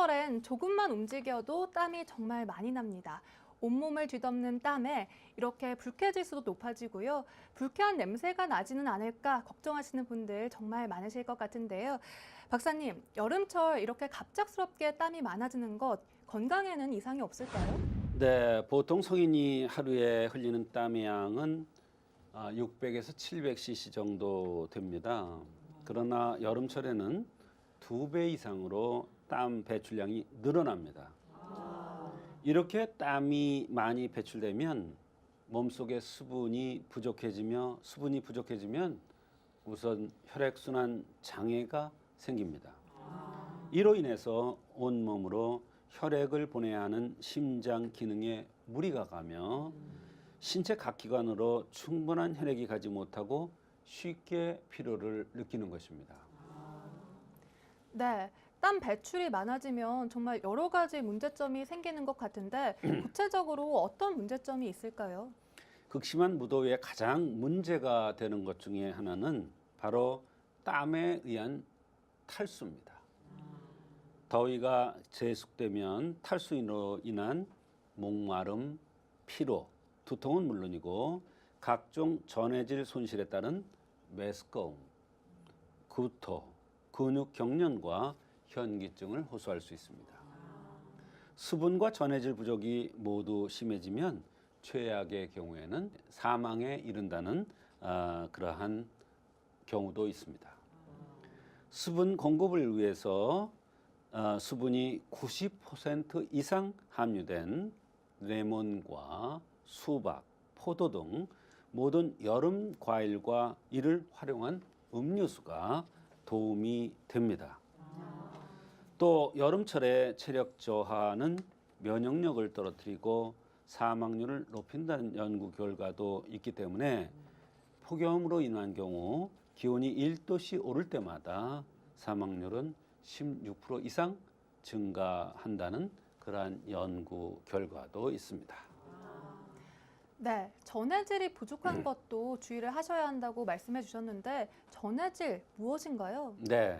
여름철엔 조금만 움직여도 땀이 정말 많이 납니다. 온몸을 뒤덮는 땀에 이렇게 불쾌지수도 높아지고요. 불쾌한 냄새가 나지는 않을까 걱정하시는 분들 정말 많으실 것 같은데요. 박사님, 여름철 이렇게 갑작스럽게 땀이 많아지는 것 건강에는 이상이 없을까요? 네, 보통 성인이 하루에 흘리는 땀의 양은 600에서 700cc 정도 됩니다. 그러나 여름철에는 두 배 이상으로 땀 배출량이 늘어납니다. 이렇게 땀이 많이 배출되면 몸속에 수분이 부족해지며 수분이 부족해지면 우선 혈액순환 장애가 생깁니다. 이로 인해서 온몸으로 혈액을 보내야 하는 심장 기능에 무리가 가며 신체 각 기관으로 충분한 혈액이 가지 못하고 쉽게 피로를 느끼는 것입니다. 네. 땀 배출이 많아지면 정말 여러 가지 문제점이 생기는 것 같은데 구체적으로 어떤 문제점이 있을까요? 극심한 무더위에 가장 문제가 되는 것 중에 하나는 바로 땀에 의한 탈수입니다. 더위가 재숙되면 탈수로 인한 목마름, 피로, 두통은 물론이고 각종 전해질 손실에 따른 메스꺼움, 구토, 근육 경련과 현기증을 호소할 수 있습니다. 수분과 전해질 부족이 모두 심해지면 최악의 경우에는 사망에 이른다는 아, 그러한 경우도 있습니다. 수분 공급을 위해서 아, 수분이 90% 이상 함유된 레몬과 수박, 포도 등 모든 여름 과일과 이를 활용한 음료수가 도움이 됩니다. 또 여름철에 체력 저하는 면역력을 떨어뜨리고 사망률을 높인다는 연구 결과도 있기 때문에 폭염으로 인한 경우 기온이 1도씩 오를 때마다 사망률은 16% 이상 증가한다는 그러한 연구 결과도 있습니다. 네, 전해질이 부족한 것도 주의를 하셔야 한다고 말씀해 주셨는데 전해질 무엇인가요? 네.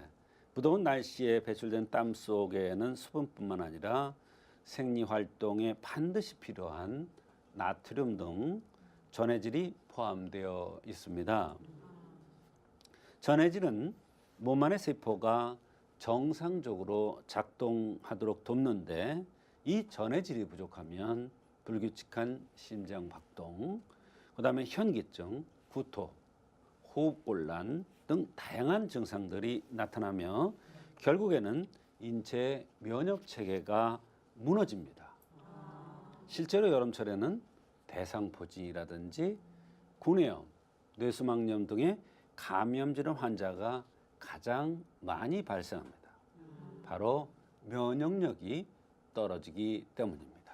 무더운 날씨에 배출된 땀 속에는 수분뿐만 아니라 생리 활동에 반드시 필요한 나트륨 등 전해질이 포함되어 있습니다. 전해질은 몸 안의 세포가 정상적으로 작동하도록 돕는데 이 전해질이 부족하면 불규칙한 심장 박동, 그다음에 현기증, 구토, 호흡곤란 등 다양한 증상들이 나타나며 결국에는 인체 면역 체계가 무너집니다. 실제로 여름철에는 대상포진이라든지 구내염, 뇌수막염 등의 감염 질환 환자가 가장 많이 발생합니다. 바로 면역력이 떨어지기 때문입니다.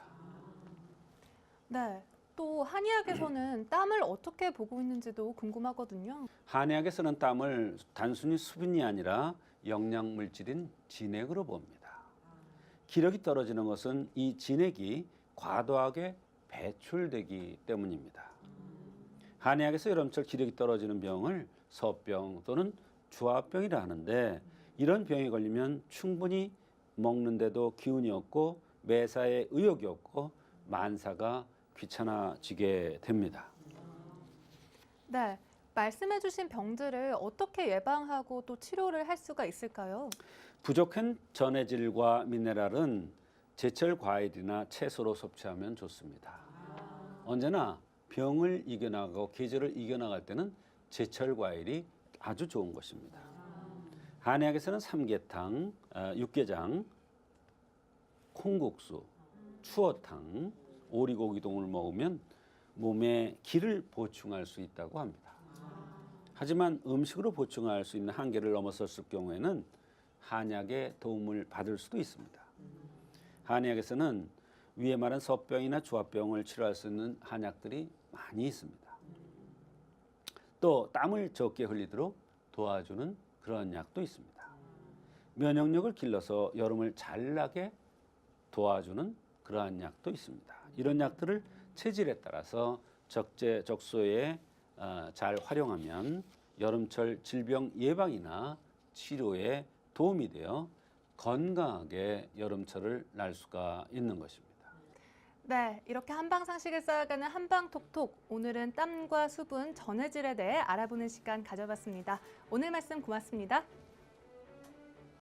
네. 또 한의학에서는 땀을 어떻게 보고 있는지도 궁금하거든요. 한의학에서는 땀을 단순히 수분이 아니라 영양 물질인 진액으로 봅니다. 기력이 떨어지는 것은 이 진액이 과도하게 배출되기 때문입니다. 한의학에서 여름철 기력이 떨어지는 병을 서병 또는 주화병이라 하는데 이런 병에 걸리면 충분히 먹는데도 기운이 없고 매사에 의욕이 없고 만사가 귀찮아지게 됩니다. 네. 말씀해 주신 병들을 어떻게 예방하고 또 치료를 할 수가 있을까요? 부족한 전해질과 미네랄은 제철 과일이나 채소로 섭취하면 좋습니다. 언제나 병을 이겨나가고 계절을 이겨나갈 때는 제철 과일이 아주 좋은 것입니다. 한의학에서는 삼계탕, 어, 육개장, 콩국수, 추어탕, 오리고기 등을 먹으면 몸에 기를 보충할 수 있다고 합니다. 하지만 음식으로 보충할 수 있는 한계를 넘어섰을 경우에는 한약의 도움을 받을 수도 있습니다. 한의학에서는 위에 말한 서병이나 주화병을 치료할 수 있는 한약들이 많이 있습니다. 또 땀을 적게 흘리도록 도와주는 그런 약도 있습니다. 면역력을 길러서 여름을 잘 나게 도와주는 그러한 약도 있습니다. 이런 약들을 체질에 따라서 적재 적소에 어, 잘 활용하면 여름철 질병 예방이나 치료에 도움이 되어 건강하게 여름철을 날 수가 있는 것입니다. 네, 이렇게 한방 상식을 쌓아가는 한방 톡톡. 오늘은 땀과 수분, 전해질에 대해 알아보는 시간 가져봤습니다. 오늘 말씀 고맙습니다.